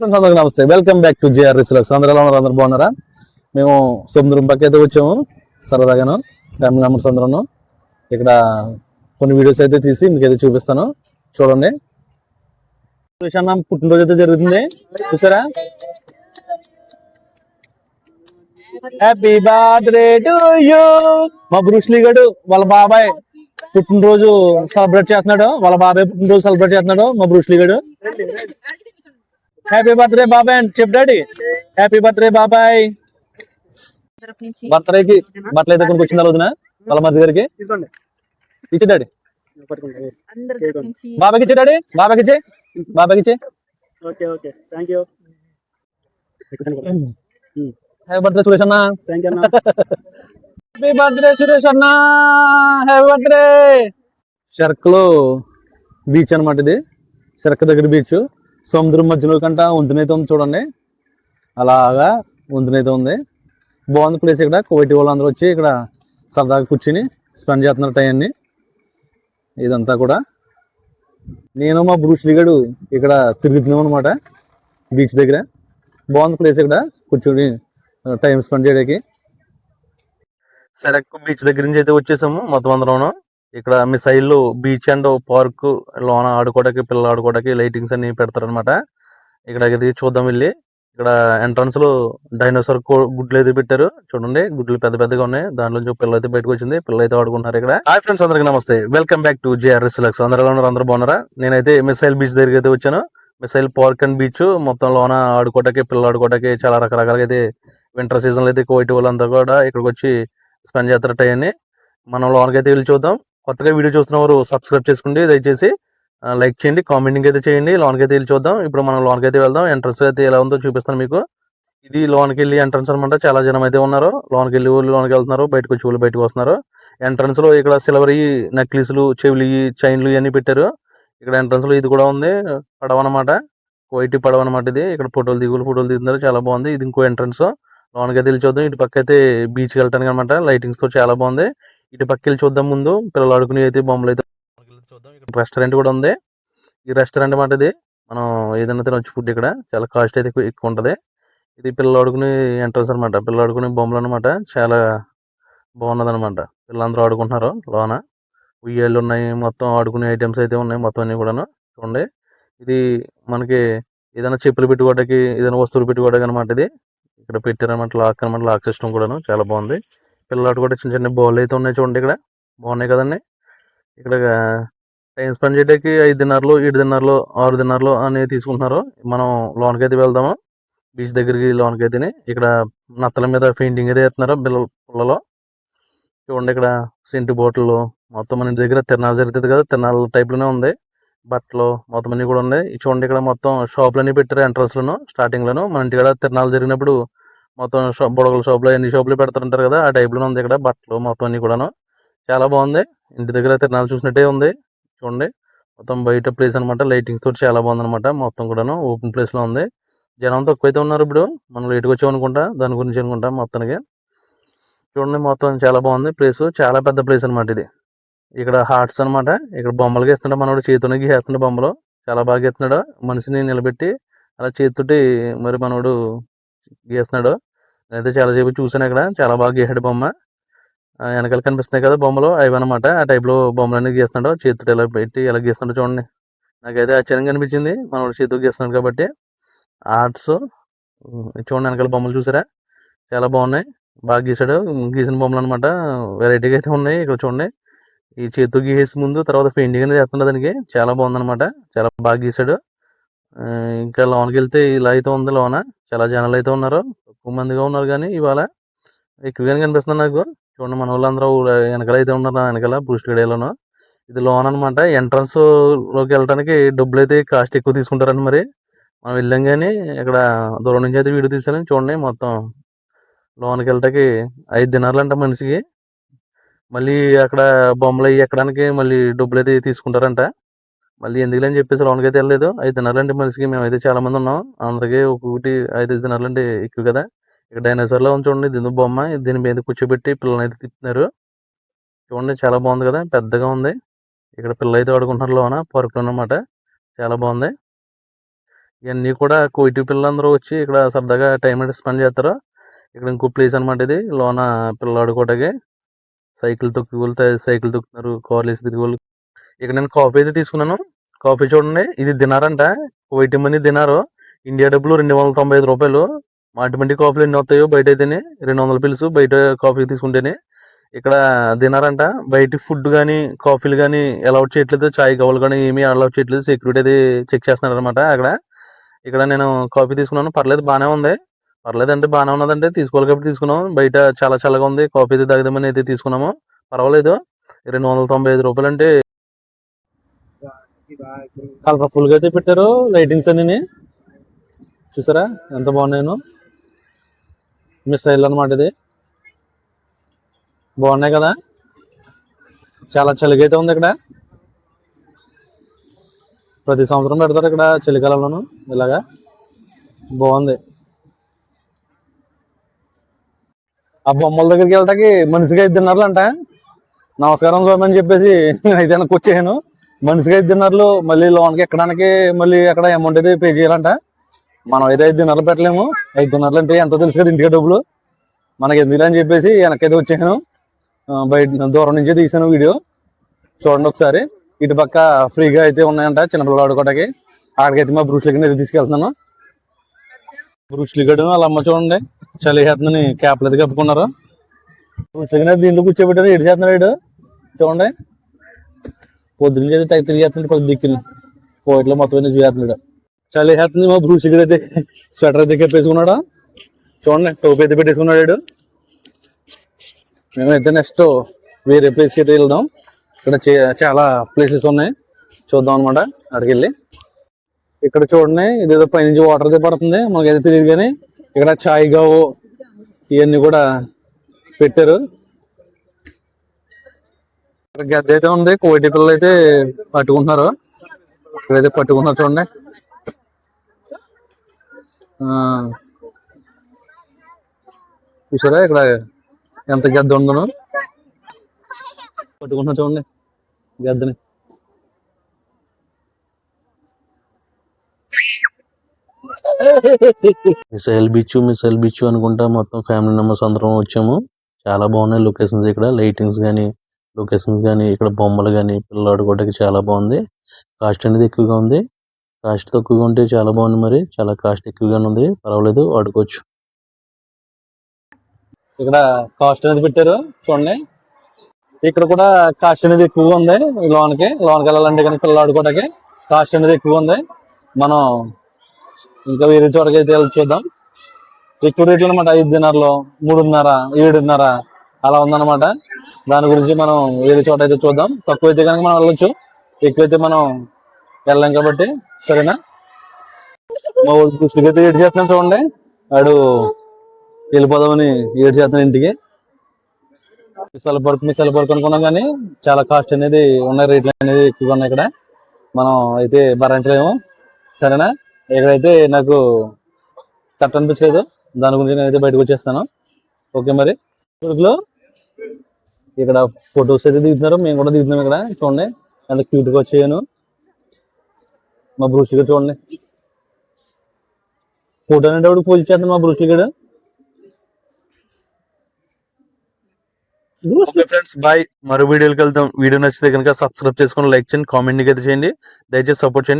Friends అందరికి నమస్తే. Welcome back to G R రిసలక్స్ అందరూ ఎలా ఉన్నారు? అందరు బాగున్నారా? మేము సముద్రం పక్క అయితే వచ్చాము సరదాగాను ఫ్యామిలీ మెంబర్స్ అందరూ ఇక్కడ కొన్ని వీడియోస్ అయితే తీసి మీకు అయితే చూపిస్తాను. చూడండి. సుశాంత్ పుట్టినరోజు అయితే జరుగుతుంది. చూసారా? హ్యాపీ బర్త్డే టు యూ మా బ్రూస్లీ గడు వాళ్ళ బాబాయ్ పుట్టినరోజు సెలబ్రేట్ చేస్తున్నాడు. వాళ్ళ బాబాయ్ పుట్టినరోజు సెలబ్రేట్ చేస్తున్నాడు మా బ్రూస్లీ గడు. హ్యాపీ బర్త్డే బాబాయ్ అని చెప్పు డాడీ హ్యాపీ బర్త్డే బాబాయ్ బర్త్డేకి బట్టలు అయితే కొనుక్కు వచ్చిన రోజున వాళ్ళ మధ్య గారికి. తీసుకోండి. ఇచ్చే డాడీ. బాబాకి ఇచ్చే డాడీ బాబాకి ఇచ్చే బాబాకి ఇచ్చే. Okay okay. Thank you happy birthday Suresh అన్న. థ్యాంక్ యూ అన్న. హ్యాపీ బర్త్డే సురేష్ అన్న. హ్యాపీ బర్త్డే షర్క్లో బీచ్ అన్నమాట ఇది. షర్క్ దగ్గర బీచ్ సముద్రం మధ్యలో కంట వంతునైతే ఉంది చూడండి. అలాగా వంతునైతే ఉంది. బాగుంది ప్లేస్ ఇక్కడ. కోటి వాళ్ళందరూ వచ్చి ఇక్కడ సరదాగా కూర్చుని స్పెండ్ చేస్తున్నారు టైంని ఇదంతా కూడా. నేను మా బ్రూస్లీ గడు ఇక్కడ తిరుగుతున్నాం అనమాట బీచ్ దగ్గర. బాగుంది ప్లేస్ ఇక్కడ కూర్చొని టైం స్పెండ్ చేయడానికి. సరే బీచ్ దగ్గర నుంచి అయితే వచ్చేసాము మొత్తం అందరం ఇక్కడ మిసైల్ బీచ్ అండ్ పార్క్ లోన ఆడుకోవడానికి పిల్లలు ఆడుకోవడానికి లైటింగ్స్ అన్ని పెడతారనమాట ఇక్కడ ఇది చూద్దాం వెళ్ళి. ఇక్కడ ఎంట్రన్స్లో డైనోసార్ గుడ్లు అయితే పెట్టారు. చూడండి గుడ్లు పెద్ద పెద్దగా ఉన్నాయి. దాంట్లో నుంచి పిల్లలు అయితే బయటకు వచ్చింది. పిల్లలు అయితే ఆడుకుంటున్నారు ఇక్కడ. హాయ్ ఫ్రెండ్స్ అందరికి నమస్తే. Welcome back to J R Lux అందరూ ఉన్నారు? అందరూ బాగున్నారా? నేనైతే మిసైల్ బీచ్ దగ్గరికి అయితే వచ్చాను. మిసైల్ పార్క్ అండ్ బీచ్ మొత్తం లోన ఆడుకోవడానికి పిల్లలు ఆడుకోవడానికి చాలా రకరకాలుగా అయితే వింటర్ సీజన్లో అయితే కోవిటి వాళ్ళంతా కూడా ఇక్కడికి వచ్చి స్పెండ్ చేస్తారు టైంని. మనం లోనకైతే వెళ్ళి చూద్దాం. కొత్తగా వీడియో చూస్తున్న వారు సబ్స్క్రైబ్ చేసుకోండి దయచేసి లైక్ చేయండి కామెంటింగ్ అయితే చేయండి లోన్కి అయితే వెళ్ళి చూద్దాం. ఇప్పుడు మనం లోన్కి అయితే వెళ్దాం. ఎంట్రన్స్ అయితే ఎలా ఉందో చూపిస్తాను మీకు. ఇది లోన్కి వెళ్ళి ఎంట్రన్స్ అనమాట. చాలా జనం అయితే ఉన్నారు. లోన్కి వెళ్ళి ఊళ్ళు లోన్కి వెళ్తున్నారు. బయటకు వచ్చి ఊళ్ళు బయటకు వస్తున్నారు. ఎంట్రన్స్లో ఇక్కడ సిల్వర్ నెక్లెస్లు చెవులు చైన్లు ఇవన్నీ పెట్టారు. ఇక్కడ ఎంట్రన్స్లో ఇది కూడా ఉంది. పడవ అనమాట. వైట్ పడవ అనమాట ఇది. ఇక్కడ ఫోటోలు దిగులు ఫోటోలు దిగుతున్నారు. చాలా బాగుంది. ఇది ఇంకో ఎంట్రన్స్ లోన్కి అయితే వెళ్ళి చూద్దాం. ఇటు పక్క అయితే బీచ్కి వెళ్ళటానికి అనమాట. లైటింగ్స్తో చాలా బాగుంది. ఇటు పక్కకి చూద్దాం ముందు. పిల్లలు ఆడుకునే అయితే బొమ్మలు అయితే చూద్దాం. ఇక్కడ రెస్టారెంట్ కూడా ఉంది. ఈ రెస్టారెంట్ మాట ఇది మనం ఏదైనా తినొచ్చు ఫుడ్ ఇక్కడ. చాలా కాస్ట్ అయితే ఎక్కువ- ఉంటుంది ఉంటది. ఇది పిల్లలు ఆడుకునే ఎంట్రన్స్ అనమాట పిల్లలు ఆడుకునే బొమ్మలు అనమాట చాలా బాగున్నది అనమాట పిల్లలందరూ ఆడుకుంటున్నారు లోన. ఉయ్యాలు ఉన్నాయి. మొత్తం ఆడుకునే ఐటమ్స్ అయితే ఉన్నాయి. మొత్తం అన్ని కూడాను. చూడండి. ఇది మనకి ఏదైనా చెప్పులు పెట్టుకోవడానికి ఏదైనా వస్తువులు పెట్టుకోవడానికి అనమాట ఇది. ఇక్కడ పెట్టారనమాట లాక్ అనమాట లాక్ సిస్టమ్ కూడాను. చాలా బాగుంది. పిల్లలు కూడా చిన్న చిన్న బాల్ అయితే ఉన్నాయి చూడండి ఇక్కడ. బాగున్నాయి కదండి. ఇక్కడ టైం స్పెండ్ చేయడానికి ఐదు దినార్లు ఏడు దినార్లు ఆరు దినార్లు అని తీసుకుంటున్నారు. మనం లోన్కి అయితే వెళ్దాము. బీచ్ దగ్గరికి లోన్కి అయితే ఇక్కడ నత్తల మీద పెయింటింగ్ అయితే వేస్తున్నారు పిల్లలు పుల్లలో. చూడండి ఇక్కడ సెంటు బాటిల్ మొత్తం మన ఇంటి దగ్గర తిరణాలు జరుగుతుంది కదా తిరణాల టైప్లోనే ఉంది. బట్టలు మొత్తం అన్ని కూడా ఉన్నాయి. చూడండి ఇక్కడ మొత్తం షాపులన్నీ పెట్టారు ఎంట్రన్స్ స్టార్టింగ్లోను స్టార్టింగ్ లోను. మన ఇంటి కూడా తిరణాలు జరిగినప్పుడు మొత్తం షాప్ బుడగల షాపులో ఎన్ని షాపులు పెడతారంటారు కదా ఆ టైప్లో ఉంది ఇక్కడ బట్టలు మొత్తం అన్ని కూడాను. చాలా బాగుంది. ఇంటి దగ్గర తిరణాలు చూసినట్టే ఉంది. చూడండి. మొత్తం బయట ప్లేస్ అనమాట లైటింగ్స్ తోటి చాలా బాగుంది అనమాట మొత్తం కూడాను ఓపెన్ ప్లేస్లో ఉంది. జనం తక్కువైతే ఉన్నారు ఇప్పుడు. మనం లేట్గా వచ్చాం అనుకుంటా దాని గురించి అనుకుంటా మొత్తానికి. చూడండి మొత్తం చాలా బాగుంది ప్లేస్. చాలా పెద్ద ప్లేస్ అనమాట ఇది. ఇక్కడ హార్ట్స్ అన్నమాట. ఇక్కడ బొమ్మలు గీస్తున్నాడు మనోడు చేతితో గీస్తున్నాడు బొమ్మలు. చాలా బాగా గీస్తున్నాడు. మనిషిని నిలబెట్టి అలా చేతితోటి మరి మనోడు గీస్తున్నాడు. నేనైతే చాలాసేపు చూసాను ఇక్కడ చాలా బాగా గీసాడు బొమ్మ. ఆ, వెనకాల కనిపిస్తున్నాయి కదా బొమ్మలు. అవి అనమాట ఆ టైప్లో బొమ్మలన్నీ గీస్తున్నాడు. చేతితో ఇలా పెట్టి ఎలా గీస్తున్నాడు చూడండి. నాకైతే ఆశ్చర్యంగా అనిపించింది మనోడు చేతితో గీస్తున్నాడు కాబట్టి. ఆర్ట్స్ చూడండి వెనకాల బొమ్మలు చూసారా? చాలా బాగున్నాయి. బాగా గీసాడు గీసిన బొమ్మలు అనమాట వెరైటీగా అయితే ఉన్నాయి. ఇక్కడ చూడండి. ఈ చేతితో గీసేసి ముందు తర్వాత పెయింటింగ్ అనేది చేస్తున్నాడు దానికి. చాలా బాగుందన్నమాట చాలా బాగా గీసాడు ఇంకా లోనకి వెళ్తే ఇలా అయితే ఉంది లోన. చాలా జనాలు అయితే ఉన్నారు. ఎక్కువ మందిగా ఉన్నారు కానీ ఇవాళ ఎక్కువగానే కనిపిస్తుంది నాకు చూడండి మన వాళ్ళందరూ వెనకాల అయితే ఉన్నారు నా వెనకాల బూస్ట్ గడియాలోను ఇది లోన్ అనమాట ఎంట్రన్స్లోకి వెళ్ళడానికి డబ్బులు అయితే కాస్ట్ ఎక్కువ తీసుకుంటారని మరి. మనం వెళ్ళాం కానీ ఇక్కడ దూరం నుంచి అయితే వీడియో తీసాను చూడండి మొత్తం లోన్కి వెళ్ళటానికి ఐదు దినాలు అంట మనిషికి. మళ్ళీ అక్కడ బొమ్మలు అవి ఎక్కడానికి మళ్ళీ డబ్బులు అయితే తీసుకుంటారంట. మళ్ళీ ఎందుకులని చెప్పేసి లోనికి అయితే వెళ్ళలేదు. ఐదు మనిషికి. మేము అయితే చాలా మంది ఉన్నాం. అందరికీ ఒక్కొక్కటి ఐదు ఐదు ఎక్కువ కదా. ఇక్కడ డైనోసార్లో ఉంది చూడండి దీని బొమ్మ? దీని మీద కూర్చోబెట్టి పిల్లల్ని అయితే తిప్పుతున్నారు చూడండి చాలా బాగుంది కదా. పెద్దగా ఉంది. ఇక్కడ పిల్లలు అయితే ఆడుకుంటున్నారు లోన. పార్క్ అనమాట చాలా బాగుంది. ఇవన్నీ కూడా కోయిటి పిల్లలందరూ వచ్చి ఇక్కడ సరదాగా టైం అయితే స్పెండ్ చేస్తారు. ఇక్కడ ఇంకో ప్లేస్ అనమాట ఇది. లోన పిల్లలు ఆడుకోవటానికి. సైకిల్ తొక్కి సైకిల్ తొక్కుతున్నారు. కార్లు వేసి తిరిగి వాళ్ళు ఇక్కడ నేను కాఫీ అయితే తీసుకున్నాను. కాఫీ చూడండి ఇది దినారంట కోయిటి మనీ దినారు ఇండియా డబ్బులు రెండు వందల తొంభై ఐదు రూపాయలు. మాటిమంటి కాఫీలు ఎన్ని వస్తాయో బయట అయితేనే రెండు వందల పిలుసు బయట కాఫీ తీసుకుంటేనే ఇక్కడ తినారంట బయట ఫుడ్ కానీ కాఫీలు కానీ అలౌట్ చేయట్లేదు. చాయ్ కవర్లు కానీ ఏమీ అలౌట్ చేయట్లేదు. సెక్యూరిటీ అది చెక్ చేస్తున్నారు అనమాట అక్కడ. ఇక్కడ నేను కాఫీ తీసుకున్నాను. పర్లేదు బాగానే ఉంది. పర్లేదు అంటే బాగానే ఉన్నదంటే తీసుకోవాలి కాబట్టి తీసుకున్నాం. బయట చాలా చల్లగా ఉంది. కాఫీ అయితే తాగుదామని అయితే తీసుకున్నాము. పర్వాలేదు. రెండు వందల తొంభై ఐదు రూపాయలు అంటే కలర్ఫుల్గా అయితే పెట్టారు. లైటింగ్స్ అన్ని చూసారా? ఎంత బాగున్నాయను. మిస్సైల్ అనమాట ఇది. బాగున్నాయి కదా? చాలా చలిగైతే ఉంది ఇక్కడ. ప్రతి సంవత్సరం పెడతారు ఇక్కడ చలికాలంలోను. ఇలాగా బాగుంది. ఆ బొమ్మల దగ్గరికి వెళ్ళటానికి మనిషిగా ఐదు దిన్నర్లు అంట నమస్కారం స్వామి అని చెప్పేసి అయితే వెనక్కి మనిషికి మనిషిగా ఐదు దిన్నర్లు మళ్ళీ లోన్కి ఎక్కడానికి మళ్ళీ అక్కడ అమౌంట్ అయితే పే చేయాలంట. మనం అయితే ఐదు దిన్నర్లు పెట్టలేము. ఐదు దిన్నర్లు అంటే ఎంత తెలుసు కదా ఇంటికి డబ్బులు? మనకి ఎందుకు అని చెప్పేసి వెనకైతే అయితే వచ్చాను బయట దూరం నుంచే తీసాను వీడియో. చూడండి ఒకసారి. ఇటు పక్క ఫ్రీగా అయితే ఉన్నాయంట చిన్నపిల్లలు ఆడుకోవడానికి అక్కడికైతే మా బ్రూస్లకి అయితే తీసుకెళ్తున్నాను. బ్రూస్లీ గడు వాళ్ళ అమ్మ చూడండి. చలి చేస్తుందని క్యాప్లు అయితే కప్పుకున్నారు. బ్రూస్లీ దీంట్లో కూర్చోబెట్టారు ఎటు చేస్తున్నాడు వీడు. చూడండి. పొద్దున్న అయితే తెగ తిరిగేస్తున్నాడు కొద్ది దిక్కుని కోట్లో మొత్తం అన్ని చేస్తున్నాడు. చలి చేస్తుంది మా బ్రూస్లీ అయితే. స్వెటర్ అయితే కప్పేసుకున్నాడు? చూడండి టోపీ అయితే పెట్టేసుకున్నాడు మేము మేమైతే నెక్స్ట్ వేరే ప్లేస్కి అయితే వెళ్దాం. ఇక్కడ చే- చాలా ప్లేసెస్ ఉన్నాయి. చూద్దాం అనమాట అక్కడికి వెళ్ళి ఇక్కడ చూడండి ఇదేదో పైనుంచి వాటర్ అయితే పడుతుంది. మనకైతే తెలియదు కానీ ఇక్కడ చాయ్ గావు ఇవన్నీ కూడా పెట్టారు. గద్ద అయితే ఉంది కోటి పిల్లలు అయితే పట్టుకుంటున్నారు. ఇక్కడైతే పట్టుకున్నారు చూడండి. చూసారా ఇక్కడ ఎంత గద్ద ఉందను పట్టుకున్నా చూడండి గద్దని. మిసైల్ బీచ్ మిసైల్ బీచ్ అనుకుంటా మొత్తం ఫ్యామిలీ మెంబర్స్ అందరం వచ్చాము. చాలా బాగున్నాయి లొకేషన్స్ ఇక్కడ లైటింగ్స్ కానీ లొకేషన్ కానీ ఇక్కడ బొమ్మలు కానీ పిల్లలు ఆడుకోవడానికి చాలా బాగుంది. కాస్ట్ అనేది ఎక్కువగా ఉంది. కాస్ట్ తక్కువగా ఉంటే చాలా బాగుంది మరి. చాలా కాస్ట్ ఎక్కువగానే ఉంది. పర్వాలేదు ఆడుకోవచ్చు. ఇక్కడ కాస్ట్ అనేది పెట్టారు చూడండి. ఇక్కడ కూడా కాస్ట్ అనేది ఎక్కువగా ఉంది లోన్కి. లోన్కి వెళ్ళాలంటే కానీ పిల్లలు ఆడుకోవడానికి కాస్ట్ అనేది ఎక్కువ ఉంది. మనం ఇంకా వేరే చోటకి అయితే వెళ్ళి చూద్దాం. ఎక్కువ రేట్లు అనమాట ఐదున్నరలో మూడున్నర ఏడున్నర. అలా ఉందన్నమాట. దాని గురించి మనం వేరే చోట అయితే చూద్దాం. తక్కువ అయితే కనుక మనం వెళ్ళొచ్చు. ఎక్కువైతే మనం వెళ్ళాం కాబట్టి సరేనా? మా ఊరు దృష్టికి అయితే ఏడు చేస్తున్నాం చూడండి. వాడు వెళ్ళిపోదామని ఏడు చేస్తున్నాం ఇంటికి. మిసాల పరుకు మిసాల పడుకు అనుకున్నాం కానీ చాలా కాస్ట్ అనేది ఉన్నాయి రేట్లు అనేది ఎక్కువగా ఉన్నాయి ఇక్కడ. మనం అయితే భరించలేము. సరేనా? ఇక్కడైతే నాకు కరెక్ట్ అనిపించలేదు. దాని గురించి నేనైతే బయటకు వచ్చేస్తాను. ఓకే మరి. కొడుకులో? ఇక్కడ ఫొటోస్ అయితే దిగుతున్నారు. మేము కూడా దిగుతున్నాం ఇక్కడ. చూడండి. ఎంత క్యూట్ వచ్చాయను. మా బ్రూస్లీ గారు చూడండి. ఫోటో అనేటప్పుడు పూజ చేస్తాను మా బ్రూస్లీ గారు ఫ్రెండ్స్ బాయ్. మరో వీడియోకి వెళ్తాం వీడియో నచ్చితే కనుక సబ్స్క్రైబ్ చేసుకొని లైక్ చేయండి కామెంట్ అయితే చేయండి. దయచేసి సపోర్ట్ చేయండి.